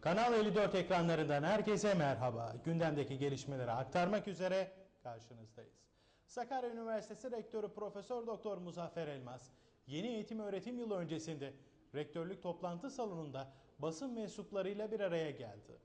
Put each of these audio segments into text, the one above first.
Kanal 54 ekranlarından herkese merhaba. Gündemdeki gelişmeleri aktarmak üzere karşınızdayız. Sakarya Üniversitesi Rektörü Profesör Doktor Muzaffer Elmas, yeni eğitim öğretim yılı öncesinde rektörlük toplantı salonunda basın mensuplarıyla bir araya geldi.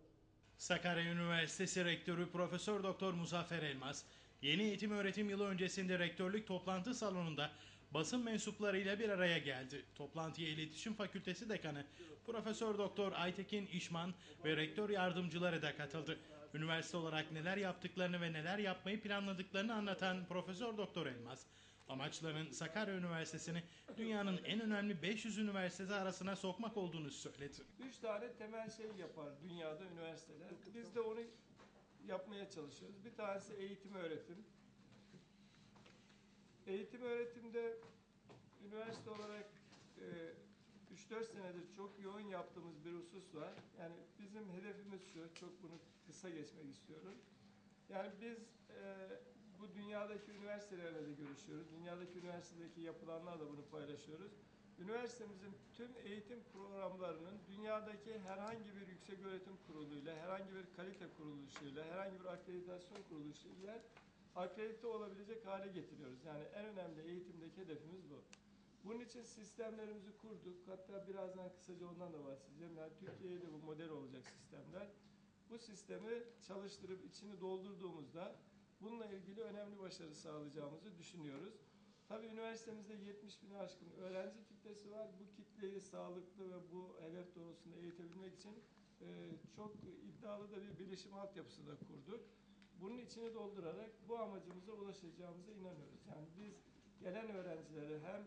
Sakarya Üniversitesi Rektörü Profesör Doktor Muzaffer Elmas, yeni eğitim öğretim yılı öncesinde rektörlük toplantı salonunda basın mensuplarıyla bir araya geldi. Toplantıya İletişim Fakültesi Dekanı Profesör Doktor Aytekin İşman ve rektör yardımcıları da katıldı. Üniversite olarak neler yaptıklarını ve neler yapmayı planladıklarını anlatan Profesör Doktor Elmas, amaçlarının Sakarya Üniversitesi'ni dünyanın en önemli 500 üniversitesi arasına sokmak olduğunu söyledi. Üç tane temel şey yapar dünyada üniversiteler. Biz de onu yapmaya çalışıyoruz. Bir tanesi eğitim öğretim. Eğitim öğretimde üniversite olarak e, 3-4 senedir çok yoğun yaptığımız bir husus var. Yani bizim hedefimiz şu, çok bunu kısa geçmek istiyorum. Yani biz e, bu dünyadaki üniversitelerle de görüşüyoruz. Dünyadaki üniversitedeki yapılanlarla bunu paylaşıyoruz. Üniversitemizin tüm eğitim programlarının dünyadaki herhangi bir yüksek öğretim kuruluyla, herhangi bir kalite kuruluşuyla, herhangi bir akreditasyon kuruluşuyla akredite olabilecek hale getiriyoruz. Yani en önemli eğitimdeki hedefimiz bu. Bunun için sistemlerimizi kurduk. Hatta birazdan kısaca ondan da bahsedeceğim. Yani Türkiye'de bu model olacak sistemler. Bu sistemi çalıştırıp içini doldurduğumuzda bununla ilgili önemli başarı sağlayacağımızı düşünüyoruz. Tabii üniversitemizde 70 bin aşkın öğrenci kitlesi var. Bu kitleyi sağlıklı ve bu hedef doğrultusunda eğitebilmek için e, çok iddialı da bir bilişim altyapısı da kurduk. Bunun içini doldurarak bu amacımıza ulaşacağımıza inanıyoruz. Yani biz gelen öğrencilere hem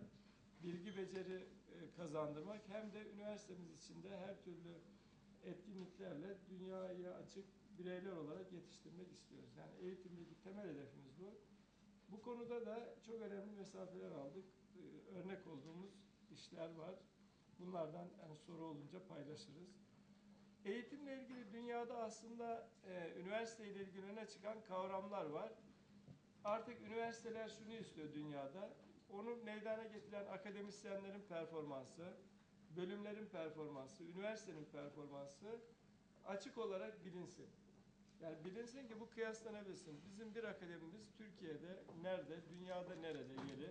bilgi beceri e, kazandırmak hem de üniversitemiz içinde her türlü etkinliklerle dünyaya açık bireyler olarak yetiştirmek istiyoruz. Yani eğitimdeki temel hedefimiz bu. Bu konuda da çok önemli mesafeler aldık. Ee, Örnek olduğumuz işler var. Bunlardan yani soru olunca paylaşırız. Eğitimle ilgili dünyada aslında e, üniversite ile ilgili öne çıkan kavramlar var. Artık üniversiteler şunu istiyor dünyada. Onu meydana getiren akademisyenlerin performansı, bölümlerin performansı, üniversitenin performansı açık olarak bilinsin. Yani bilinsin ki bu kıyaslanabilsin. Bizim bir akademimiz Türkiye'de nerede, dünyada nerede yeri?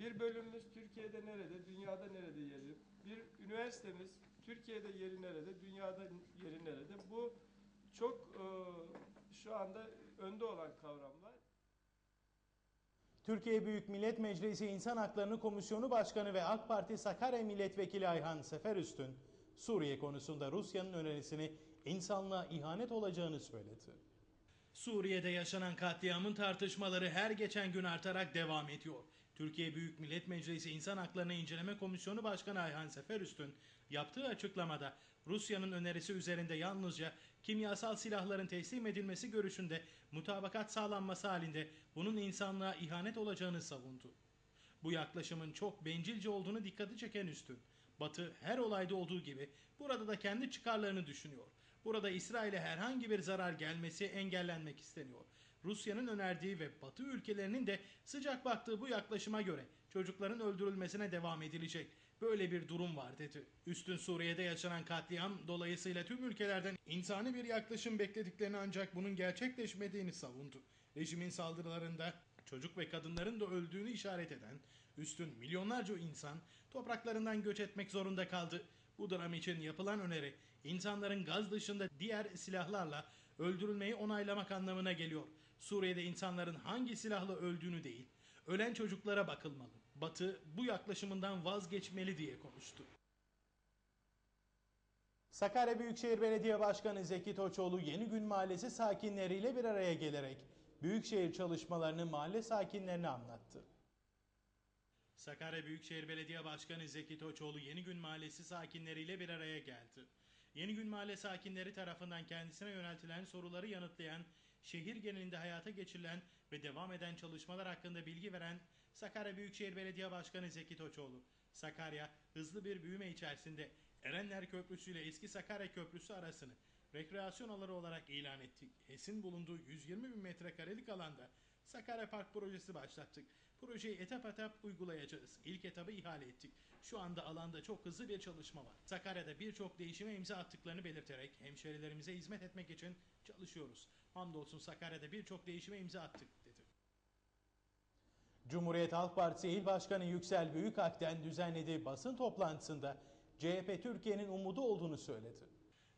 Bir bölümümüz Türkiye'de nerede, dünyada nerede yeri? Bir üniversitemiz Türkiye'de yeri nerede, dünyada yeri nerede? Bu çok e, şu anda önde olan kavramlar. Türkiye Büyük Millet Meclisi İnsan Haklarını Komisyonu Başkanı ve AK Parti Sakarya Milletvekili Ayhan Seferüstün, Suriye konusunda Rusya'nın önerisini insanlığa ihanet olacağını söyledi. Suriye'de yaşanan katliamın tartışmaları her geçen gün artarak devam ediyor. Türkiye Büyük Millet Meclisi İnsan Haklarını İnceleme Komisyonu Başkanı Ayhan Seferüstün yaptığı açıklamada Rusya'nın önerisi üzerinde yalnızca kimyasal silahların teslim edilmesi görüşünde mutabakat sağlanması halinde bunun insanlığa ihanet olacağını savundu. Bu yaklaşımın çok bencilce olduğunu dikkati çeken üstün. Batı her olayda olduğu gibi burada da kendi çıkarlarını düşünüyor. Burada İsrail'e herhangi bir zarar gelmesi engellenmek isteniyor. Rusya'nın önerdiği ve Batı ülkelerinin de sıcak baktığı bu yaklaşıma göre çocukların öldürülmesine devam edilecek. Böyle bir durum var dedi. Üstün Suriye'de yaşanan katliam dolayısıyla tüm ülkelerden insani bir yaklaşım beklediklerini ancak bunun gerçekleşmediğini savundu. Rejimin saldırılarında çocuk ve kadınların da öldüğünü işaret eden üstün milyonlarca insan topraklarından göç etmek zorunda kaldı. Bu dram için yapılan öneri insanların gaz dışında diğer silahlarla öldürülmeyi onaylamak anlamına geliyor. Suriye'de insanların hangi silahla öldüğünü değil, ölen çocuklara bakılmalı. Batı bu yaklaşımından vazgeçmeli diye konuştu. Sakarya Büyükşehir Belediye Başkanı Zeki Toçoğlu Yeni Gün Mahallesi sakinleriyle bir araya gelerek büyükşehir çalışmalarını mahalle sakinlerine anlattı. Sakarya Büyükşehir Belediye Başkanı Zeki Toçoğlu Yeni Gün Mahallesi sakinleriyle bir araya geldi. Yeni Gün Mahalle sakinleri tarafından kendisine yöneltilen soruları yanıtlayan, şehir genelinde hayata geçirilen ve devam eden çalışmalar hakkında bilgi veren Sakarya Büyükşehir Belediye Başkanı Zeki Toçoğlu, Sakarya hızlı bir büyüme içerisinde Erenler Köprüsü ile Eski Sakarya Köprüsü arasını rekreasyon alanı olarak ilan ettik. HES'in bulunduğu 120 bin metrekarelik alanda Sakarya Park projesi başlattık. Projeyi etap etap uygulayacağız. İlk etabı ihale ettik. Şu anda alanda çok hızlı bir çalışma var. Sakarya'da birçok değişime imza attıklarını belirterek hemşerilerimize hizmet etmek için çalışıyoruz. Hamdolsun Sakarya'da birçok değişime imza attık dedi. Cumhuriyet Halk Partisi İl Başkanı Yüksel Büyükak'ten düzenlediği basın toplantısında CHP Türkiye'nin umudu olduğunu söyledi.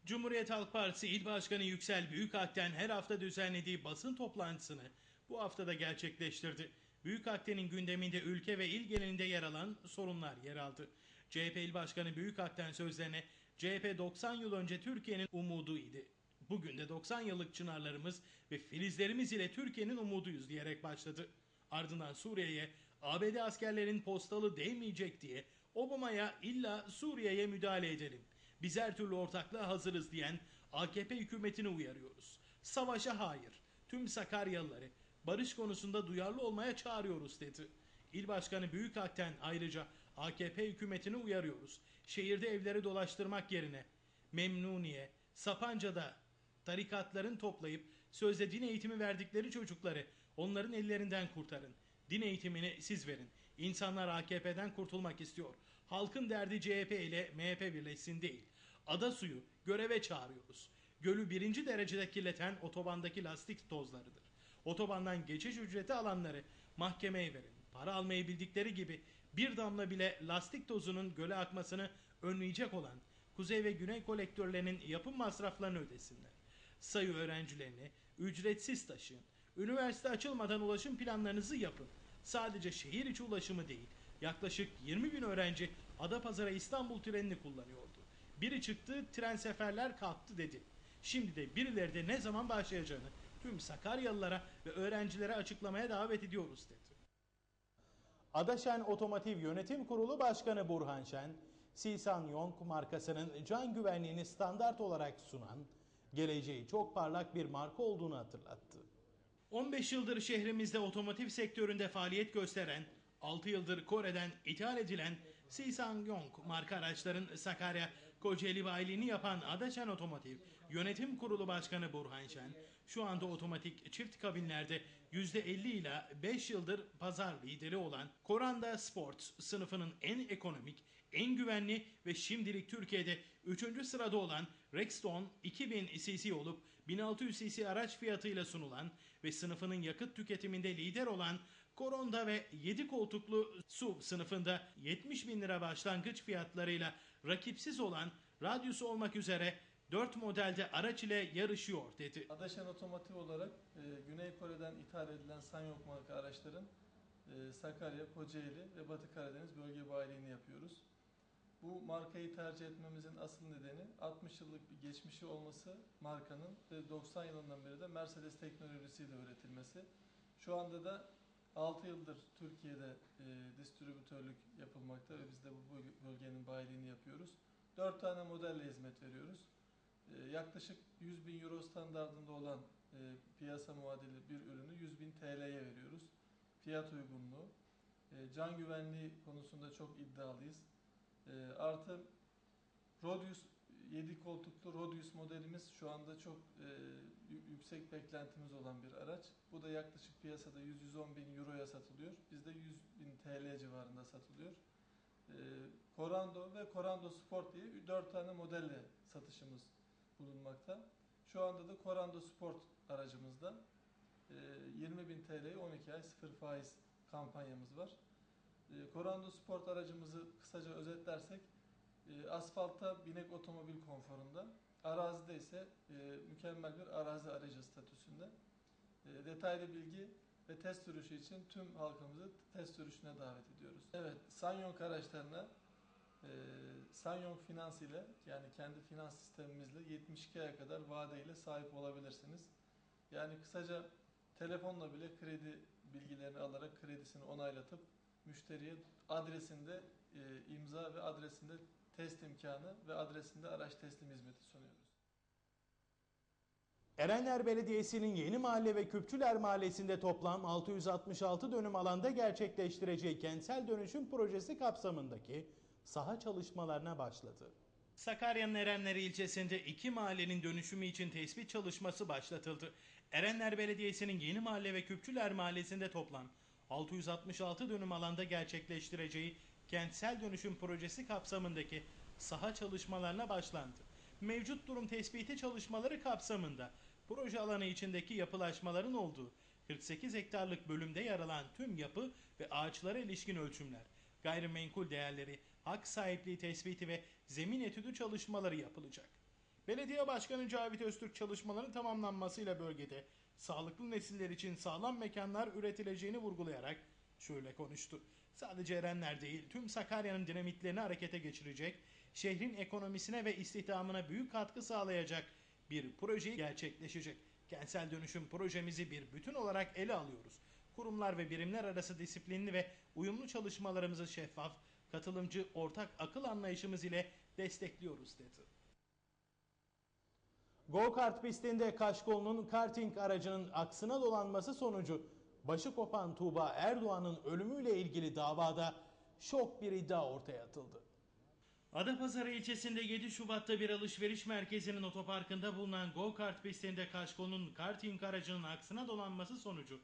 Cumhuriyet Halk Partisi İl Başkanı Yüksel Büyükak'ten her hafta düzenlediği basın toplantısını bu haftada gerçekleştirdi. Büyükak'tenin gündeminde ülke ve il genelinde yer alan sorunlar yer aldı. CHP İl Başkanı Büyükak'ten sözlerine CHP 90 yıl önce Türkiye'nin umudu idi. Bugün de 90 yıllık çınarlarımız ve filizlerimiz ile Türkiye'nin umuduyuz diyerek başladı. Ardından Suriye'ye ABD askerlerin postalı değmeyecek diye Obama'ya illa Suriye'ye müdahale edelim. Biz her türlü ortaklığa hazırız diyen AKP hükümetini uyarıyoruz. Savaşa hayır. Tüm Sakaryalıları barış konusunda duyarlı olmaya çağırıyoruz dedi. İl Başkanı Büyükak'ten ayrıca AKP hükümetini uyarıyoruz. Şehirde evleri dolaştırmak yerine Memnuniye, Sapanca'da tarikatların toplayıp sözde din eğitimi verdikleri çocukları onların ellerinden kurtarın. Din eğitimini siz verin. İnsanlar AKP'den kurtulmak istiyor. Halkın derdi CHP ile MHP birleşsin değil. Ada suyu göreve çağırıyoruz. Gölü birinci derecede kirleten otobandaki lastik tozlarıdır. Otobandan geçiş ücreti alanları mahkemeye verin. Para almayı bildikleri gibi bir damla bile lastik tozunun göle akmasını önleyecek olan kuzey ve güney kolektörlerinin yapım masraflarını ödesinler. Sayı öğrencilerini ücretsiz taşıyın. Üniversite açılmadan ulaşım planlarınızı yapın. Sadece şehir içi ulaşımı değil, yaklaşık 20 bin öğrenci Adapazarı İstanbul trenini kullanıyordu. Biri çıktı, tren seferler kalktı dedi. Şimdi de birileri de ne zaman başlayacağını tüm Sakaryalılara ve öğrencilere açıklamaya davet ediyoruz dedi. Adaşen Otomotiv Yönetim Kurulu Başkanı Burhan Şen, Sisan Yong markasının can güvenliğini standart olarak sunan, geleceği çok parlak bir marka olduğunu hatırlattı. 15 yıldır şehrimizde otomotiv sektöründe faaliyet gösteren, 6 yıldır Kore'den ithal edilen Sisang-yong marka araçların Sakarya, Kocaeli bayiliğini yapan Adaşen Otomotiv Yönetim Kurulu Başkanı Burhan Şen, şu anda otomatik çift kabinlerde %50 ile 5 yıldır pazar lideri olan Koranda Sports sınıfının en ekonomik, en güvenli ve şimdilik Türkiye'de 3. sırada olan Rexton 2000 cc olup 1600 cc araç fiyatıyla sunulan ve sınıfının yakıt tüketiminde lider olan Koronda ve 7 koltuklu SUV sınıfında 70 bin lira başlangıç fiyatlarıyla rakipsiz olan radyusu olmak üzere 4 modelde araç ile yarışıyor dedi. Adaşen Otomotiv olarak e, Güney Kore'den ithal edilen Sanyok marka araçların e, Sakarya, Kocaeli ve Batı Karadeniz bölge bayiliğini yapıyoruz. Bu markayı tercih etmemizin asıl nedeni 60 yıllık bir geçmişi olması markanın ve 90 yılından beri de Mercedes teknolojisiyle üretilmesi. Şu anda da 6 yıldır Türkiye'de e, distribütörlük yapılmakta ve biz de bu böl- bölgenin bayiliğini yapıyoruz. 4 tane modelle hizmet veriyoruz. E, yaklaşık 100 bin euro standartında olan e, piyasa muadili bir ürünü 100 bin TL'ye veriyoruz. Fiyat uygunluğu, e, can güvenliği konusunda çok iddialıyız. E, artı Rodius 7 koltuklu Rodius modelimiz şu anda çok e, yü- yüksek beklentimiz olan bir araç. Bu da yaklaşık piyasada 100-110 bin euroya satılıyor. Bizde 100 bin TL civarında satılıyor. E, Corando ve Corando Sport diye 4 tane modelle satışımız bulunmakta. Şu anda da Corando Sport aracımızda e, 20 bin TL'ye 12 ay sıfır faiz kampanyamız var. E, Corando Sport aracımızı kısaca özetlersek e, asfaltta binek otomobil konforunda, arazide ise e, mükemmel bir arazi aracı statüsünde. E, detaylı bilgi ve test sürüşü için tüm halkımızı test sürüşüne davet ediyoruz. Evet, Sanyong araçlarına e, Sanyong Finans ile yani kendi finans sistemimizle 72 aya kadar vadeyle sahip olabilirsiniz. Yani kısaca telefonla bile kredi bilgilerini alarak kredisini onaylatıp müşteriye adresinde e, imza ve adresinde test imkanı ve adresinde araç teslim hizmeti sunuyoruz. Erenler Belediyesi'nin Yeni Mahalle ve Küpçüler Mahallesi'nde toplam 666 dönüm alanda gerçekleştireceği kentsel dönüşüm projesi kapsamındaki saha çalışmalarına başladı. Sakarya'nın Erenler ilçesinde iki mahallenin dönüşümü için tespit çalışması başlatıldı. Erenler Belediyesi'nin Yeni Mahalle ve Küpçüler Mahallesi'nde toplam 666 dönüm alanda gerçekleştireceği kentsel dönüşüm projesi kapsamındaki saha çalışmalarına başlandı. Mevcut durum tespiti çalışmaları kapsamında proje alanı içindeki yapılaşmaların olduğu 48 hektarlık bölümde yer alan tüm yapı ve ağaçlara ilişkin ölçümler, gayrimenkul değerleri, hak sahipliği tespiti ve zemin etüdü çalışmaları yapılacak. Belediye Başkanı Cavit Öztürk çalışmaların tamamlanmasıyla bölgede sağlıklı nesiller için sağlam mekanlar üretileceğini vurgulayarak şöyle konuştu. Sadece Erenler değil tüm Sakarya'nın dinamitlerini harekete geçirecek, şehrin ekonomisine ve istihdamına büyük katkı sağlayacak bir projeyi gerçekleşecek. Kentsel dönüşüm projemizi bir bütün olarak ele alıyoruz. Kurumlar ve birimler arası disiplinli ve uyumlu çalışmalarımızı şeffaf, katılımcı, ortak akıl anlayışımız ile destekliyoruz dedi. Go-kart pistinde Kaşkol'un karting aracının aksına dolanması sonucu başı kopan Tuğba Erdoğan'ın ölümüyle ilgili davada şok bir iddia ortaya atıldı. Adapazarı ilçesinde 7 Şubat'ta bir alışveriş merkezinin otoparkında bulunan go-kart pistinde Kaşkol'un karting aracının aksına dolanması sonucu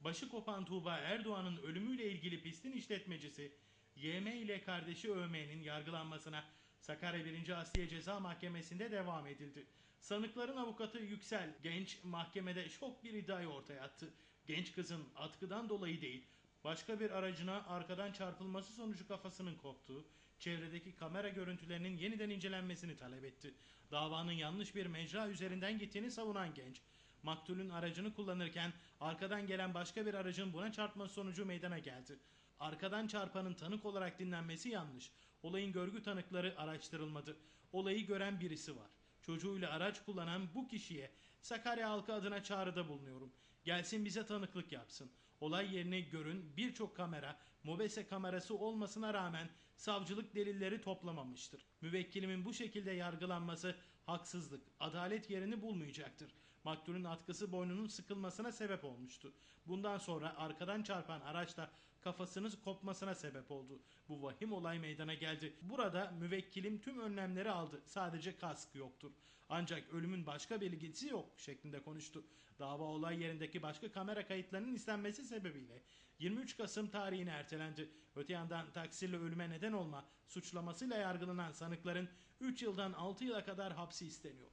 başı kopan Tuğba Erdoğan'ın ölümüyle ilgili pistin işletmecisi YM ile kardeşi ÖM'nin yargılanmasına Sakarya 1. Asliye Ceza Mahkemesi'nde devam edildi. Sanıkların avukatı Yüksel Genç mahkemede şok bir iddiayı ortaya attı. Genç kızın atkıdan dolayı değil, başka bir aracına arkadan çarpılması sonucu kafasının koptuğu, çevredeki kamera görüntülerinin yeniden incelenmesini talep etti. Davanın yanlış bir mecra üzerinden gittiğini savunan genç, maktulün aracını kullanırken arkadan gelen başka bir aracın buna çarpması sonucu meydana geldi. Arkadan çarpanın tanık olarak dinlenmesi yanlış. Olayın görgü tanıkları araştırılmadı. Olayı gören birisi var. Çocuğuyla araç kullanan bu kişiye Sakarya halkı adına çağrıda bulunuyorum. Gelsin bize tanıklık yapsın. Olay yerini görün birçok kamera, mobese kamerası olmasına rağmen savcılık delilleri toplamamıştır. Müvekkilimin bu şekilde yargılanması haksızlık, adalet yerini bulmayacaktır. Maktulün atkısı boynunun sıkılmasına sebep olmuştu. Bundan sonra arkadan çarpan araçta kafasının kopmasına sebep oldu. Bu vahim olay meydana geldi. Burada müvekkilim tüm önlemleri aldı. Sadece kask yoktur. Ancak ölümün başka belirgisi yok şeklinde konuştu. Dava olay yerindeki başka kamera kayıtlarının istenmesi sebebiyle 23 Kasım tarihine ertelendi. Öte yandan taksirle ölüme neden olma suçlamasıyla yargılanan sanıkların 3 yıldan 6 yıla kadar hapsi isteniyor.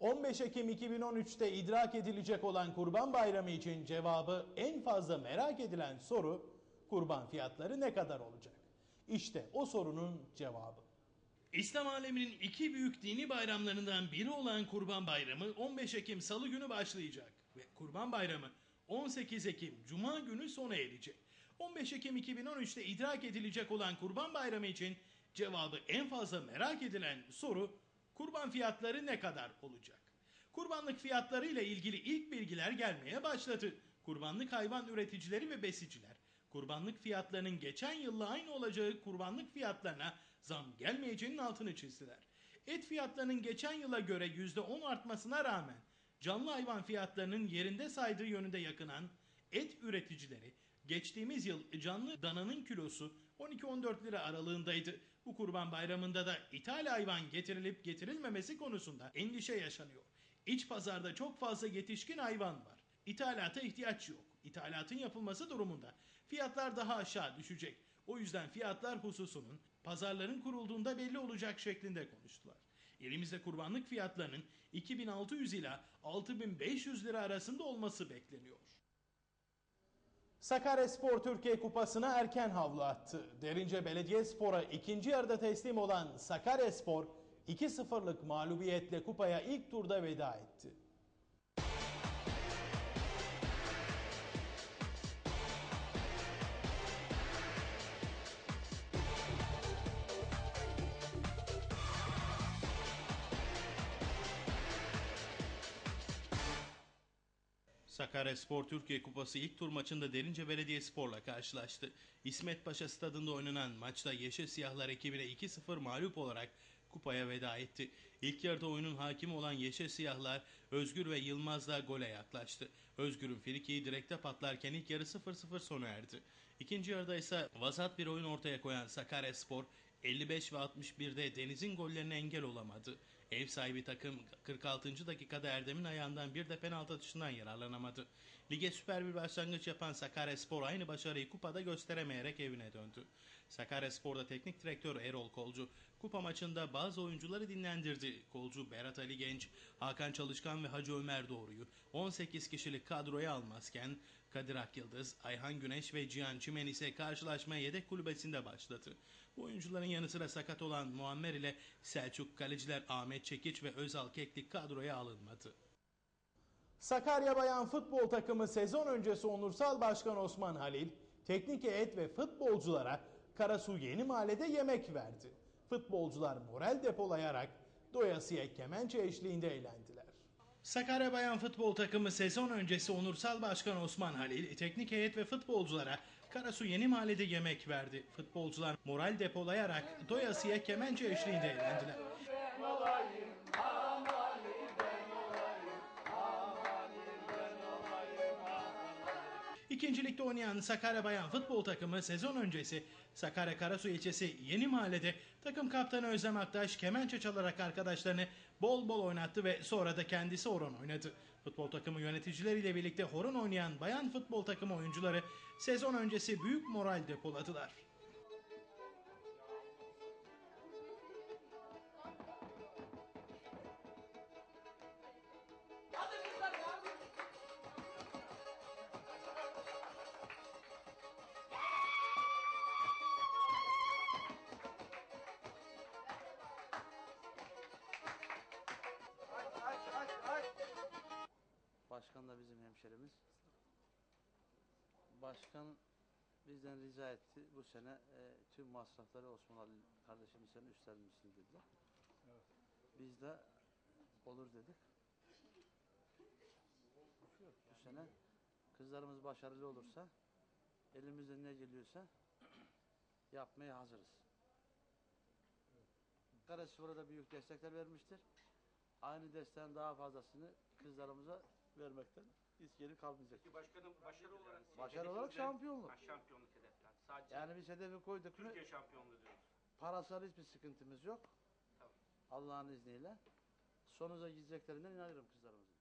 15 Ekim 2013'te idrak edilecek olan Kurban Bayramı için cevabı en fazla merak edilen soru kurban fiyatları ne kadar olacak? İşte o sorunun cevabı. İslam aleminin iki büyük dini bayramlarından biri olan Kurban Bayramı 15 Ekim Salı günü başlayacak ve Kurban Bayramı 18 Ekim Cuma günü sona erecek. 15 Ekim 2013'te idrak edilecek olan Kurban Bayramı için cevabı en fazla merak edilen soru kurban fiyatları ne kadar olacak? Kurbanlık fiyatları ile ilgili ilk bilgiler gelmeye başladı. Kurbanlık hayvan üreticileri ve besiciler kurbanlık fiyatlarının geçen yılla aynı olacağı kurbanlık fiyatlarına zam gelmeyeceğinin altını çizdiler. Et fiyatlarının geçen yıla göre %10 artmasına rağmen canlı hayvan fiyatlarının yerinde saydığı yönünde yakınan et üreticileri geçtiğimiz yıl canlı dananın kilosu 12-14 lira aralığındaydı. Bu kurban bayramında da ithal hayvan getirilip getirilmemesi konusunda endişe yaşanıyor. İç pazarda çok fazla yetişkin hayvan var. İthalata ihtiyaç yok. İthalatın yapılması durumunda fiyatlar daha aşağı düşecek. O yüzden fiyatlar hususunun pazarların kurulduğunda belli olacak şeklinde konuştular. Elimizde kurbanlık fiyatlarının 2600 ila 6500 lira arasında olması bekleniyor. Sakaryaspor Türkiye Kupası'na erken havlu attı. Derince Belediyespor'a ikinci yarıda teslim olan Sakaryaspor 2-0'lık mağlubiyetle kupaya ilk turda veda etti. Sakaryaspor Türkiye Kupası ilk tur maçında Derince Belediyespor'la karşılaştı. İsmet Paşa stadında oynanan maçta Yeşil Siyahlar ekibine 2-0 mağlup olarak kupaya veda etti. İlk yarıda oyunun hakimi olan Yeşil Siyahlar Özgür ve Yılmaz'la gole yaklaştı. Özgür'ün frikiyi direkte patlarken ilk yarı 0-0 sona erdi. İkinci yarıda ise vasat bir oyun ortaya koyan Sakaryaspor 55 ve 61'de Deniz'in gollerine engel olamadı. Ev sahibi takım 46. dakikada Erdem'in ayağından bir de penaltı atışından yararlanamadı. Lige süper bir başlangıç yapan Sakaryaspor aynı başarıyı kupada gösteremeyerek evine döndü. Sakaryaspor'da teknik direktör Erol Kolcu kupa maçında bazı oyuncuları dinlendirdi. Kolcu Berat Ali Genç, Hakan Çalışkan ve Hacı Ömer Doğru'yu 18 kişilik kadroya almazken Kadir Akyıldız, Ayhan Güneş ve Cihan Çimen ise karşılaşmaya yedek kulübesinde başladı. Bu oyuncuların yanı sıra sakat olan Muammer ile Selçuk kaleciler Ahmet Çekiç ve Özal Keklik kadroya alınmadı. Sakarya Bayan futbol takımı sezon öncesi Onursal Başkan Osman Halil, teknik heyet ve futbolculara Karasu Yeni Mahalle'de yemek verdi. Futbolcular moral depolayarak doyasıya kemençe eşliğinde eğlendiler. Sakarya Bayan futbol takımı sezon öncesi Onursal Başkan Osman Halil, teknik heyet ve futbolculara Karasu Yeni Mahalle'de yemek verdi. Futbolcular moral depolayarak doyasıya kemençe eşliğinde eğlendiler. İkincilikte oynayan Sakarya Bayan futbol takımı sezon öncesi Sakarya Karasu ilçesi Yeni Mahalle'de takım kaptanı Özlem Aktaş kemençe çalarak arkadaşlarını bol bol oynattı ve sonra da kendisi horon oynadı. Futbol takımı yöneticileriyle birlikte horon oynayan bayan futbol takımı oyuncuları sezon öncesi büyük moral depoladılar. Başkan bizden rica etti. Bu sene e, tüm masrafları Osman Ali kardeşimiz sen üstlenmişsin dediler. Biz de olur dedik. Bu sene kızlarımız başarılı olursa elimizden ne geliyorsa yapmaya hazırız. Karaspor'a da büyük destekler vermiştir. Aynı desteğin daha fazlasını kızlarımıza vermekten geri kalmayacak. Peki başkanım başarı olarak Başarı olarak şampiyonluk. Ha, şampiyonluk hedefler. Sadece Yani biz hedefi koyduk mu Türkiye şampiyonluğu diyoruz. parasal hiçbir sıkıntımız yok. Tamam. Allah'ın izniyle. Sonuza gideceklerinden inanıyorum kızlarımızın.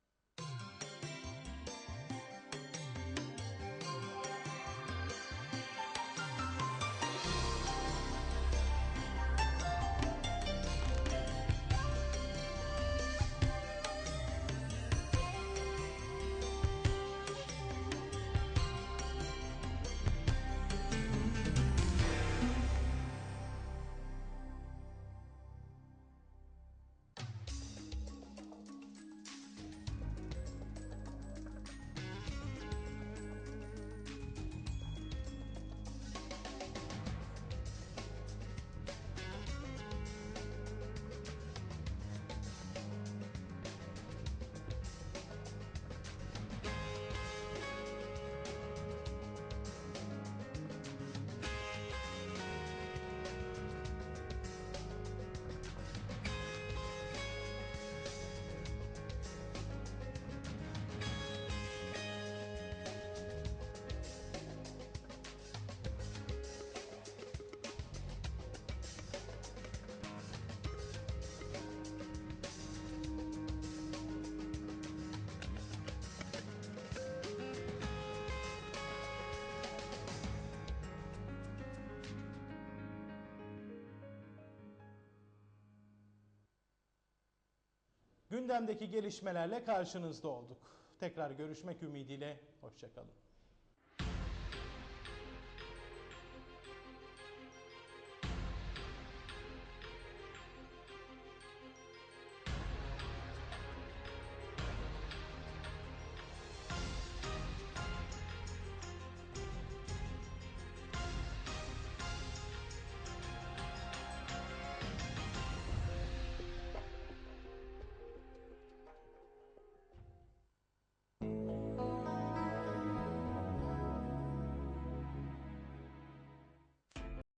Gündemdeki gelişmelerle karşınızda olduk. Tekrar görüşmek ümidiyle, hoşçakalın.